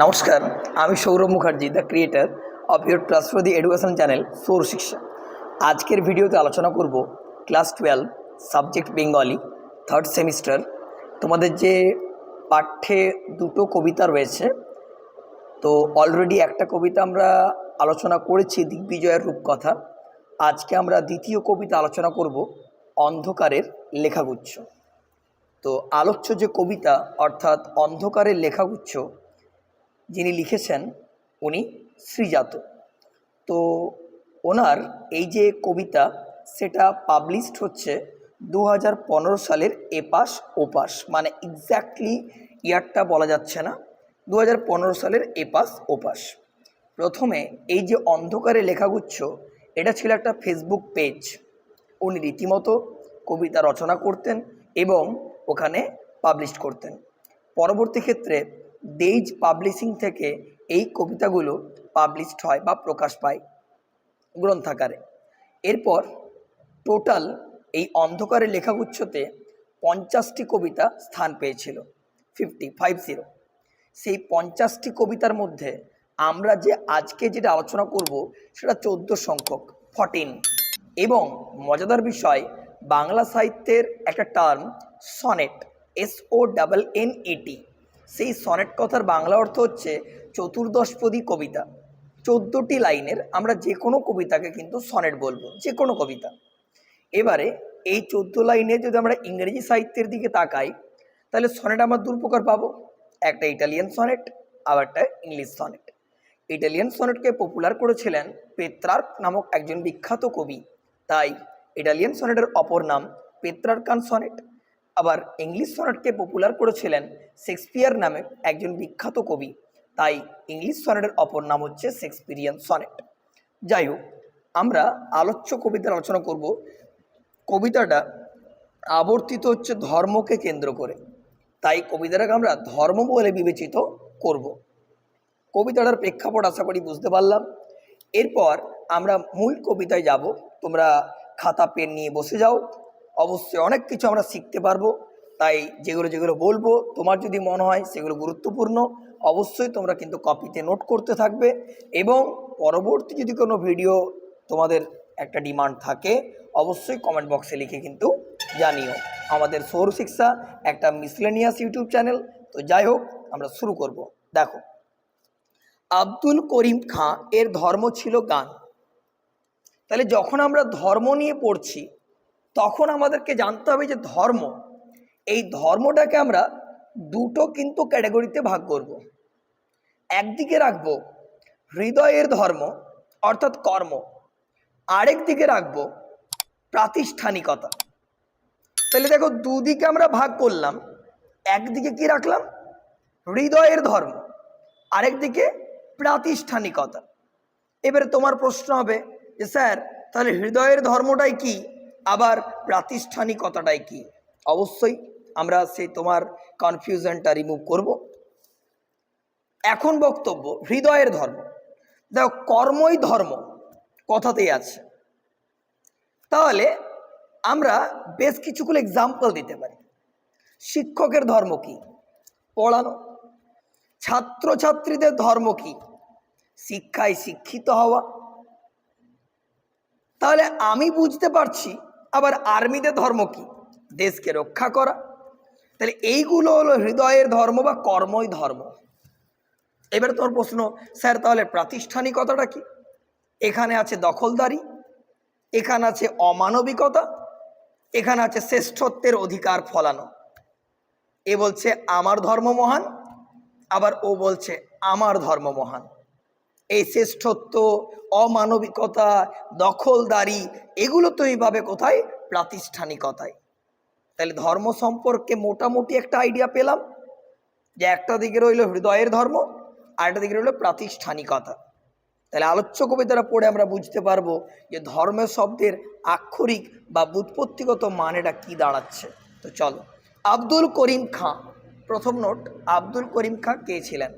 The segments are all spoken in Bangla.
নমস্কার, আমি Sourav Mukherjee the creator of your trust for the education channel Saur Shiksha আজকের ভিডিওতে আলোচনা করব class twelve subject Bengali third semester তোমাদের যে পাঠ্যে দুটো কবিতা রয়েছে, তো অলরেডি একটা কবিতা আমরা আলোচনা করেছি, দিগ্বিজয়ের রূপকথা। আজকে আমরা দ্বিতীয় কবিতা আলোচনা করব, অন্ধকারের লেখাগুচ্ছ। তো আলোচ্য যে কবিতা, অর্থাৎ অন্ধকারের লেখাগুচ্ছ যিনি লিখেছেন, উনি শ্রীজাত তো ওনার এই যে কবিতা, সেটা পাবলিশড হচ্ছে দু হাজার পনেরো সালের এপাশ ওপাশ মানে এক্স্যাক্টলি ইয়ারটা বলা যাচ্ছে না দু হাজার পনেরো সালের এপাশ ওপাশ। প্রথমে এই যে অন্ধকারে লেখাগুচ্ছ, এটা ছিল একটা ফেসবুক পেজ উনি রীতিমতো কবিতা রচনা করতেন এবং ওখানে পাবলিশ করতেন। পরবর্তী ক্ষেত্রে দেইজ পাবলিশিং থেকে এই কবিতাগুলো পাবলিশড হয় বা প্রকাশ পায় গ্রন্থাকারে এরপর টোটাল এই অন্ধকারের লেখাগুচ্ছতে পঞ্চাশটি কবিতা স্থান পেয়েছিল ফিফটি ফাইভ জিরো সেই পঞ্চাশটি কবিতার মধ্যে আমরা যে আজকে যেটা আলোচনা করব সেটা চোদ্দ সংখ্যক ফর্টিন এবং মজাদার বিষয়, বাংলা সাহিত্যের একটা term sonnet S O double N এটি সেই সনেট কথার বাংলা অর্থ হচ্ছে চতুর্দশপদী কবিতা। চোদ্দোটি লাইনের আমরা যে কোনো কবিতাকে কিন্তু সনেট বলব, যে কোনো কবিতা। এবারে এই চোদ্দ লাইনে যদি আমরা ইংরেজি সাহিত্যের দিকে তাকাই, তাহলে সনেট আমরা দু প্রকার পাবো। একটা ইটালিয়ান সনেট আবার একটা ইংলিশ সনেট। ইটালিয়ান সনেটকে পপুলার করেছিলেন পেত্রার্ক নামক একজন বিখ্যাত কবি। তাই ইটালিয়ান সনেটের অপর নাম পেত্রার্কান সনেট। আবার ইংলিশ সনেটকে পপুলার করেছিলেন শেক্সপিয়ার নামে একজন বিখ্যাত কবি। তাই ইংলিশ সনেটের অপর নাম হচ্ছে শেক্সপিরিয়ান সনেট। যাই হোক, আমরা আলোচ্য কবিতার আলোচনা করব। কবিতাটা আবর্তিত হচ্ছে ধর্মকে কেন্দ্র করে। তাই কবিতাটাকে আমরা ধর্ম বলে বিবেচিত করব। কবিতাটার প্রেক্ষাপট আশা করি বুঝতে পারলাম। এরপর আমরা মূল কবিতায় যাব। তোমরা খাতা, পেন নিয়ে বসে যাও। অবশ্যই অনেক কিছু আমরা শিখতে পারব। তাই যেগুলো যেগুলো বলব, তোমার যদি মনে হয় সেগুলো গুরুত্বপূর্ণ। অবশ্যই তোমরা কিন্তু কপিতে নোট করতে থাকবে এবং পরবর্তী যদি কোনো ভিডিও তোমাদের একটা ডিমান্ড থাকে, অবশ্যই কমেন্ট বক্সে লিখে কিন্তু জানিও। আমাদের সৌর শিক্ষা একটা মিসলেনিয়াস ইউটিউব চ্যানেল তো যাই হোক, আমরা শুরু করব। দেখো, আব্দুল করিম খাঁ এর ধর্ম ছিল গান। তাহলে যখন আমরা ধর্ম নিয়ে পড়ছি তখন আমাদেরকে জানতে হবে যে ধর্ম, এই ধর্মটাকে আমরা দুটো কিন্তু ক্যাটাগরিতে ভাগ করব। একদিকে রাখব হৃদয়ের ধর্ম, অর্থাৎ কর্ম। আরেক দিকে রাখব প্রাতিষ্ঠানিকতা। তাহলে দেখো, দুদিকে আমরা ভাগ করলাম, একদিকে কি রাখলাম? হৃদয়ের ধর্ম, আরেক দিকে প্রাতিষ্ঠানিকতা। এবারে তোমার প্রশ্ন হবে যে স্যার, তাহলে হৃদয়ের ধর্মটাই কি? আবার প্রাতিষ্ঠানিকতাটাই কি? অবশ্যই আমরা সেই তোমার কনফিউশনটা রিমুভ করব। এখন বক্তব্য, হৃদয়ের ধর্ম। দেখো, কর্মই ধর্ম, কথাতেই আছে। তাহলে আমরা বেশ কিছুগুলো এক্সাম্পল দিতে পারি। শিক্ষকের ধর্ম কি? পড়ানো। ছাত্রছাত্রীদের ধর্ম কি? শিক্ষায় শিক্ষিত হওয়া। তাহলে আমি বুঝতে পারছি আবার আর্মিদের ধর্ম কি? দেশকে রক্ষা করা। তাহলে এইগুলো হলো হৃদয়ের ধর্ম বা কর্মই ধর্ম। এবার তোর প্রশ্ন, স্যার তাহলে প্রাতিষ্ঠানিকতাটা কি? এখানে আছে দখলদারি, এখানে আছে অমানবিকতা, এখানে আছে শ্রেষ্ঠত্বের অধিকার ফলানো। এ বলছে আমার ধর্ম মহান, আবার ও বলছে আমার ধর্ম মহান। এই শ্রেষ্ঠত্ব, অমানবিকতা, দখলদারি, এগুলো তো এইভাবে কোথায়? প্রাতিষ্ঠানিকতায়। তাহলে ধর্ম সম্পর্কে মোটামুটি একটা আইডিয়া পেলাম যে একটা দিকে রইল হৃদয়ের ধর্ম, আর একটা দিকে রইল প্রাতিষ্ঠানিকতা। তাহলে আলোচ্য কবিতাটা পড়ে আমরা বুঝতে পারব যে ধর্মের শব্দের আক্ষরিক বা বুৎপত্তিগত মানেটা কি দাঁড়াচ্ছে। তো চলো, আব্দুল করিম খাঁ, প্রথম নোট, আব্দুল করিম খাঁ কে ছিলেন?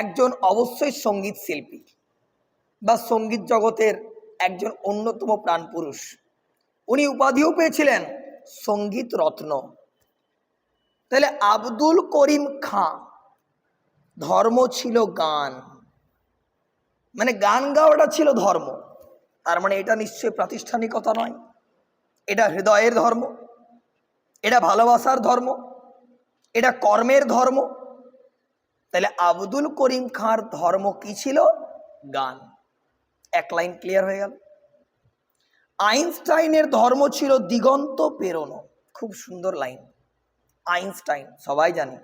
একজন অবশ্যই সংগীত শিল্পী বা সংগীত জগতের একজন অন্যতম প্রাণপুরুষ উনি উপাধিও পেয়েছিলেন সংগীত রত্ন। তাহলে আব্দুল করিম খাঁ ধর্ম ছিল গান। মানে গান গাওয়াটা ছিল ধর্ম। তার মানে এটা নিশ্চয়ই প্রাতিষ্ঠানিকতা নয়। এটা হৃদয়ের ধর্ম, এটা ভালোবাসার ধর্ম, এটা কর্মের ধর্ম তাহলে আব্দুল করিম খাঁর ধর্ম কি ছিল? গান। এক লাইন ক্লিয়ার হয়ে গেল। আইনস্টাইনের ধর্ম ছিল দিগন্ত পেরোনো খুব সুন্দর লাইন। আইনস্টাইন, সবাই জানে।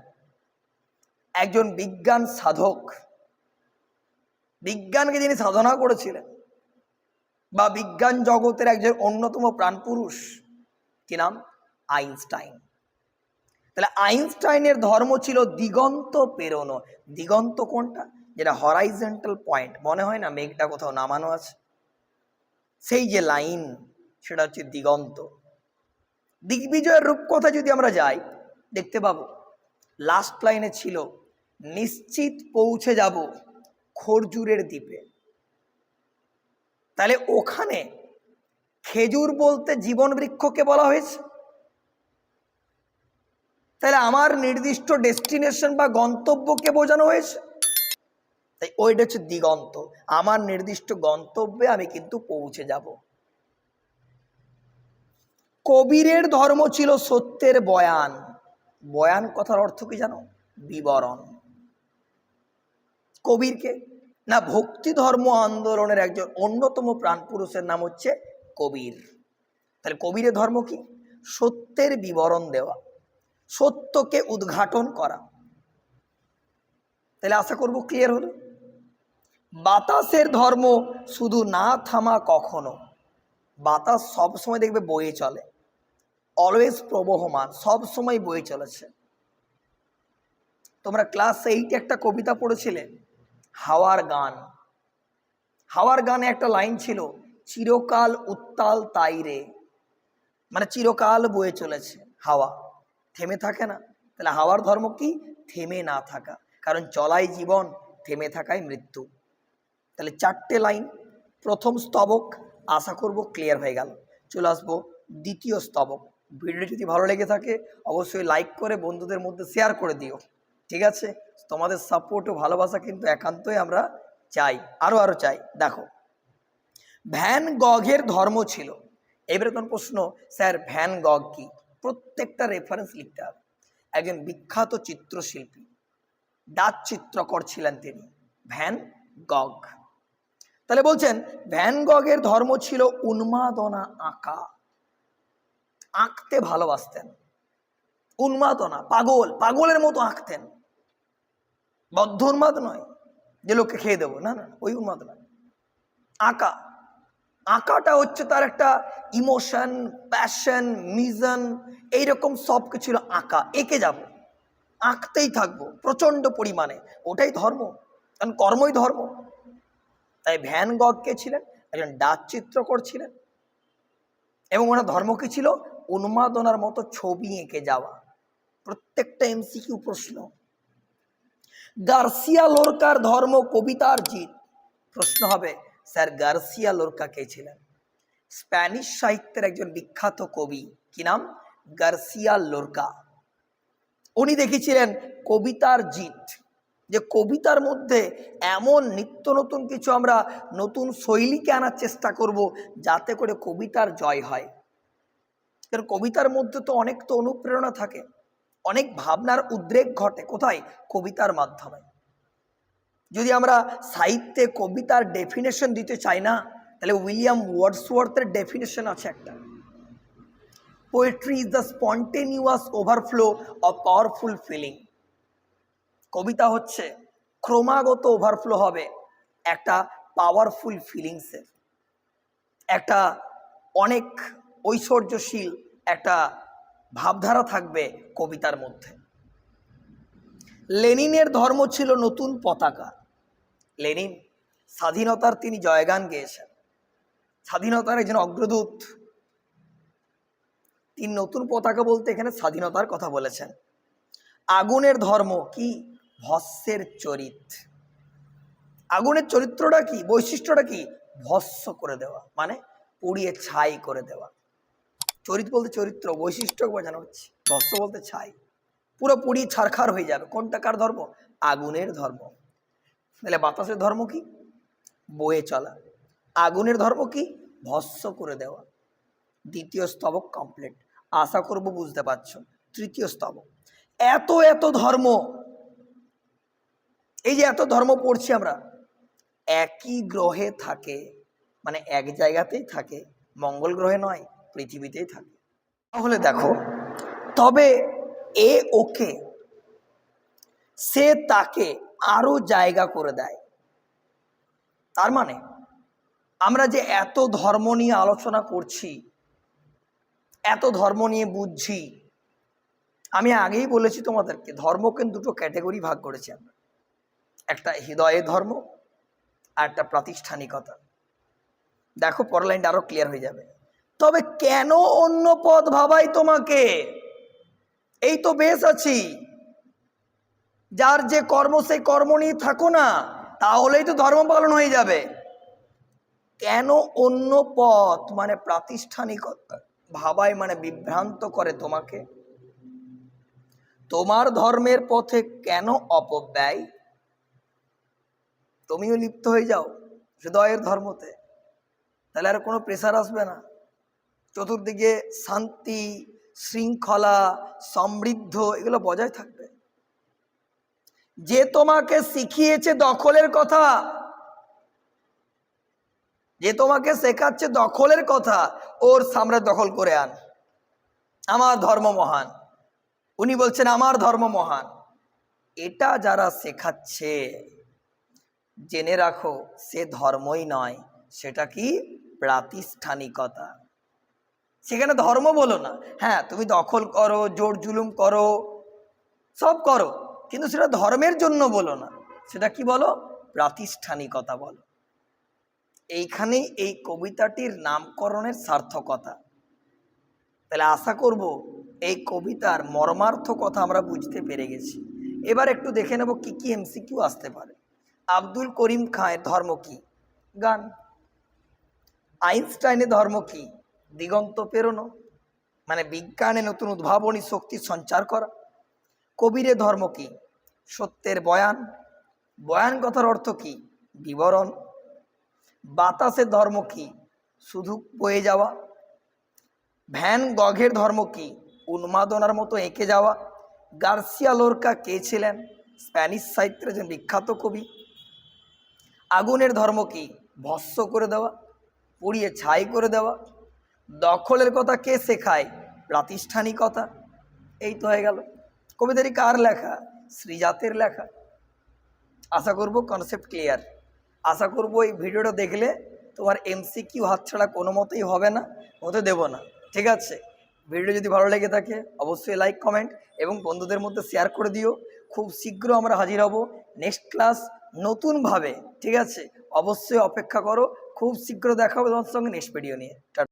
একজন বিজ্ঞান সাধক। বিজ্ঞানকে যিনি সাধনা করেছিলেন, বা বিজ্ঞান জগতের একজন অন্যতম প্রাণপুরুষ, কি নাম? আইনস্টাইন। তাহলে আইনস্টাইনের ধর্ম ছিল দিগন্ত পেরোনো দিগন্ত কোনটা? যেটা হরাইজেন্টাল পয়েন্ট মনে হয় না মেঘটা কোথাও নামানো আছে? সেই যে লাইন সেটা হচ্ছে দিগন্ত। দিগ্বিজয়ের রূপকথা যদি আমরা যাই, দেখতে পাবো লাস্ট লাইনে ছিল, নিশ্চিত পৌঁছে যাব খরজুরের দ্বীপে। তাহলে ওখানে খেজুর বলতে জীবন বৃক্ষকে বলা হয়েছে? তাহলে আমার নির্দিষ্ট ডেস্টিনেশন বা গন্তব্যকে বোঝানো হয়েছে? তাই ওইটা হচ্ছে দিগন্ত। আমার নির্দিষ্ট গন্তব্যে আমি কিন্তু পৌঁছে যাব। কবিরের ধর্ম ছিল সত্যের বয়ান। বয়ান কথার অর্থ কি জানো? বিবরণ। কবিরকে? না, ভক্তি ধর্ম আন্দোলনের একজন অন্যতম প্রাণপুরুষের নাম হচ্ছে কবির। তাহলে কবিরের ধর্ম কি? সত্যের বিবরণ দেওয়া। সত্যকে উদ্ঘাটন করা। তাহলে আশা করব ক্লিয়ার হলো? বাতাসের ধর্ম শুধু না থামা কখনো, বাতাস সব সময় দেখবে বয়ে চলে। অলওয়েজ প্রবহমান সব সময় বয়ে চলেছে। তোমরা ক্লাস এইটে একটা কবিতা পড়েছিলে, হাওয়ার গান। হাওয়ার গানে একটা লাইন ছিল, চিরকাল উত্তাল তাইরে মানে চিরকাল বয়ে চলেছে হাওয়া। থেমে থাকে না। তাহলে হাওয়ার ধর্ম কি? থেমে না থাকা। কারণ চলাই জীবন থেমে থাকাই মৃত্যু। তাহলে চারটে লাইন। প্রথম স্তবক, আশা করব ক্লিয়ার হয়ে গেল। চলে আসব দ্বিতীয় স্তবক। ভিডিও যদি ভালো লেগে থাকে, অবশ্যই লাইক করে বন্ধুদের মধ্যে শেয়ার করে দিও। ঠিক আছে? তোমাদের সাপোর্ট ও ভালোবাসা কিন্তু একান্তই আমরা চাই। আরও আরও চাই। দেখো ভ্যান গগের ধর্ম ছিল। এবারে কোন প্রশ্ন, স্যার ভ্যান গগ কি? প্রত্যেকটা রেফারেন্স লিখতে হবে। একজন বিখ্যাত চিত্রশিল্পী, ডাচ চিত্রকর ছিলেন তিনি, ভ্যান গগ। তাহলে বলছেন, ভ্যান গগের ধর্ম ছিল উন্মাদনা আঁকা। আঁকতে ভালোবাসতেন। উন্মাদনা, পাগল, পাগলের মতো আঁকতেন। বদ্ধ উন্মাদ নয় যে লোককে খেয়ে দেবো, না না, ওই উন্মাদ নয়। আঁকা। আঁকাটা হচ্ছে তার একটা ইমোশন প্যাশন মিশন এইরকম সব কিছু আঁকা। এঁকে যাব, আঁকতেই থাকব, প্রচণ্ড পরিমাণে। ওটাই ধর্ম, কারণ কর্মই ধর্ম। তাই ভ্যান গগ কে ছিলেন? একজন ডাক চিত্রকর ছিলেন। এবং ওনার ধর্ম কি ছিল? উন্মাদনার মতো ছবি এঁকে যাওয়া। প্রত্যেকটা এমসিকিউ প্রশ্ন। গার্সিয়া লোরকার ধর্ম, কবিতার জিত। প্রশ্ন হবে স্যার গার্সিয়া লোরকা কে ছিলেন স্প্যানিশ সাহিত্যের একজন বিখ্যাত কবি। কি নাম? Garcia Lorca. উনি দেখেছিলেন কবিতার জিত। যে কবিতার মধ্যে এমন নিত্য নতুন কিছু আমরা নতুন শৈলীকে আনার চেষ্টা করব যাতে করে কবিতার জয় হয়। কারণ কবিতার মধ্যে তো অনেক তো অনুপ্রেরণা থাকে। অনেক ভাবনার উদ্রেক ঘটে। কোথায়? কবিতার মাধ্যমে। যদি আমরা সাহিত্যে কবিতার ডেফিনেশন দিতে চাই না, তাহলে উইলিয়াম ওয়ার্ডসওয়ার্থের ডেফিনেশন আছে একটা। Poetry is the spontaneous overflow of powerful feeling কবিতা হচ্ছে ক্রমাগত ওভারফ্লো হবে একটা পাওয়ারফুল ফিলিংসের একটা অনেক ঐশ্বর্যশীল একটা ভাবধারা থাকবে কবিতার মধ্যে। লেনিনের ধর্ম ছিল নতুন পতাকা। লেনিন, স্বাধীনতার তিনি জয়গান গেয়েছেন। স্বাধীনতার একজন অগ্রদূত। তিনি নতুন পতাকা বলতে এখানে স্বাধীনতার কথা বলেছেন। আগুনের ধর্ম কি? ভস্যের চরিত। আগুনের চরিত্রটা কি? বৈশিষ্ট্যটা কি? ভস্য করে দেওয়া মানে পুড়িয়ে ছাই করে দেওয়া। চরিত বলতে চরিত্র, বৈশিষ্ট্য বোঝানো হচ্ছে, ভস্য বলতে ছাই। পুরো পুড়িয়ে ছারখার হয়ে যাবে। কোনটা কার ধর্ম? আগুনের ধর্ম। তাহলে বাতাসের ধর্ম কি? বয়ে চলা। আগুনের ধর্ম কি? ভস্য করে দেওয়া। দ্বিতীয় স্তবক কমপ্লিট আশা করব বুঝতে পারছ। তৃতীয় স্তবক। এত এত ধর্ম। এই যে এত ধর্ম পড়ছি আমরা, একই গ্রহে থাকে মানে এক জায়গাতেই থাকে, মঙ্গল গ্রহে নয়, পৃথিবীতেই থাকে। তাহলে দেখো, তবে এ ওকে, সে তাকে আরও জায়গা করে দেয়। তার মানে আমরা যে এত ধর্ম নিয়ে আলোচনা করছি, এত ধর্ম নিয়ে বুঝছি, আমি আগেই বলেছি তোমাদেরকে, ধর্মকে দুটো ক্যাটাগরি ভাগ করেছি আমরা। একটা হৃদয়ের ধর্ম আর একটা প্রাতিষ্ঠানিকতা। দেখো, পরের লাইনটা আরও ক্লিয়ার হয়ে যাবে। তবে কেন অন্য পদ ভাবাই তোমাকে? এই তো বেশ আছি। যার যে কর্ম, সেই কর্ম নিয়ে থাকো না, তাহলেই তো ধর্ম পালন হয়ে যাবে। কেন অন্য পথ মানে প্রাতিষ্ঠানিকতা ভাবাই মানে বিভ্রান্ত করে তোমাকে? তোমার ধর্মের পথে কেন অপব্যয়? তুমিও লিপ্ত হয়ে যাও হৃদয়ের ধর্মতে, তাহলে আর কোনো প্রেসার আসবে না। চতুর্দিকে শান্তি, শৃঙ্খলা, সমৃদ্ধ, এগুলো বজায় থাকবে। যে তোমাকে শিখিয়েছে দখলের কথা, যে তোমাকে শেখাচ্ছে দখলের কথা, ওর সামনে দখল করে আন। আমার ধর্ম মহান। উনি বলছেন, আমার ধর্ম মহান। এটা যারা শেখাচ্ছে, জেনে রাখো, সে ধর্মই নয়, সেটা কি? প্রাতিষ্ঠানিকতা। সেখানে ধর্ম বলো না। হ্যাঁ তুমি দখল করো, জোর জুলুম করো, সব করো। কিন্তু সেটা ধর্মের জন্য বলো না। সেটা কি বলো? প্রাতিষ্ঠানিকতা বলো। এইখানে এই কবিতাটির নামকরণের সার্থকতা। তাহলে আশা করব এই কবিতার মর্মার্থ কথা আমরা বুঝতে পেরে গেছি। এবার একটু দেখে নেব কি কি এমসিকিউ আসতে পারে। আব্দুল করিম খাঁয়ের ধর্ম কি? গান। আইনস্টাইনের ধর্ম কি? দিগন্ত পেরোনো। মানে বিজ্ঞানে নতুন উদ্ভাবনী শক্তি সঞ্চার করা। কবিরের ধর্ম কি? সত্যের বয়ান। বয়ান কথার অর্থ কি? বিবরণ। বাতাসের ধর্ম কি? শুধু বয়ে যাওয়া। ভ্যান গঘের ধর্ম কি? উন্মাদনার মতো এঁকে যাওয়া। গার্সিয়া লোরকা কে ছিলেন? স্প্যানিশ সাহিত্যের একজন বিখ্যাত কবি। আগুনের ধর্ম কি? ভস্য করে দেওয়া। পুড়িয়ে ছাই করে দেওয়া। দখলের কথা কে শেখায়? প্রাতিষ্ঠানিকতা। এই তো হয়ে গেল। কবিতাটি কার লেখা? শ্রীজাতের লেখা। আশা করব কনসেপ্ট ক্লিয়ার আশা করব এই ভিডিওটা দেখলে তোমার এমসি কিউ হাতছাড়া কোনো মতেই হবে না, হতে দেব না। ঠিক আছে? ভিডিও যদি ভালো লেগে থাকে, অবশ্যই লাইক কমেন্ট এবং বন্ধুদের মধ্যে শেয়ার করে দিও। খুব শীঘ্র আমরা হাজির হব নেক্সট ক্লাস নতুনভাবে। ঠিক আছে? অবশ্যই অপেক্ষা করো। খুব শীঘ্র দেখা হবে তোমার সঙ্গে নেক্সট ভিডিও নিয়ে।